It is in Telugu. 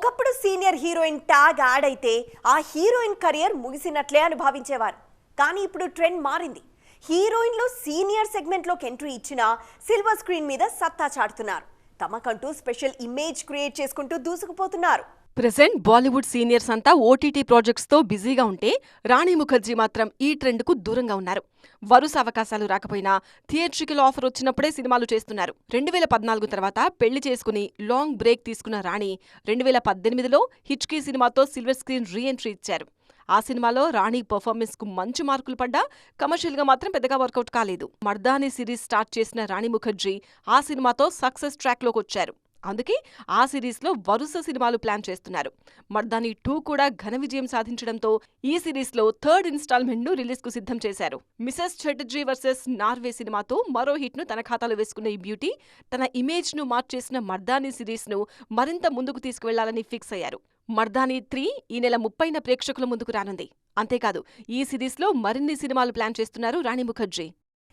ఒకప్పుడు సీనియర్ హీరోయిన్ ట్యాగ్ యాడ్ అయితే ఆ హీరోయిన్ కెరియర్ ముగిసినట్లే అని భావించేవారు. కానీ ఇప్పుడు ట్రెండ్ మారింది. హీరోయిన్లు సీనియర్ సెగ్మెంట్లోకి ఎంట్రీ ఇచ్చిన సిల్వర్ స్క్రీన్ మీద సత్తా చాటుతున్నారు. తమకంటూ స్పెషల్ ఇమేజ్ క్రియేట్ చేసుకుంటూ దూసుకుపోతున్నారు. ప్రెసెంట్ బాలీవుడ్ సీనియర్స్ అంతా ఓటీటీ ప్రాజెక్ట్స్తో బిజీగా ఉంటే రాణి ముఖర్జీ మాత్రం ఈ ట్రెండ్కు దూరంగా ఉన్నారు. వరుస అవకాశాలు రాకపోయినా థియేట్రికల్ ఆఫర్ వచ్చినప్పుడే సినిమాలు చేస్తున్నారు. రెండు వేల పద్నాలుగు తర్వాత పెళ్ళి చేసుకుని లాంగ్ బ్రేక్ తీసుకున్న రాణి రెండు వేల పద్దెనిమిదిలో హిచ్కీ సినిమాతో సిల్వర్ స్క్రీన్ రీ ఎంట్రీ ఇచ్చారు. ఆ సినిమాలో రాణి పర్ఫార్మెన్స్కు మంచి మార్కులు పడ్డా కమర్షియల్గా మాత్రం పెద్దగా వర్కౌట్ కాలేదు. మర్దాని సిరీస్ స్టార్ట్ చేసిన రాణి ముఖర్జీ ఆ సినిమాతో సక్సెస్ ట్రాక్లోకి వచ్చారు అందుకే ఆ సిరీస్లో వరుస సినిమాలు ప్లాన్ చేస్తున్నారు. మర్దాని టూ కూడా ఘన విజయం సాధించడంతో ఈ సిరీస్లో థర్డ్ ఇన్స్టాల్మెంట్ను రిలీజ్కు సిద్ధం చేశారు. మిసెస్ చటర్జీ వర్సెస్ నార్వే సినిమాతో మరో హిట్ను తన ఖాతాలో వేసుకున్న ఈ బ్యూటీ తన ఇమేజ్ను మార్చేసిన మర్దాని సిరీస్ను మరింత ముందుకు తీసుకువెళ్ళాలని ఫిక్స్ అయ్యారు. మర్దానీ త్రీ ఈ నెల ముప్పైన ప్రేక్షకుల ముందుకు రానుంది. అంతేకాదు ఈ సిరీస్లో మరిన్ని సినిమాలు ప్లాన్ చేస్తున్నారు రాణి ముఖర్జీ.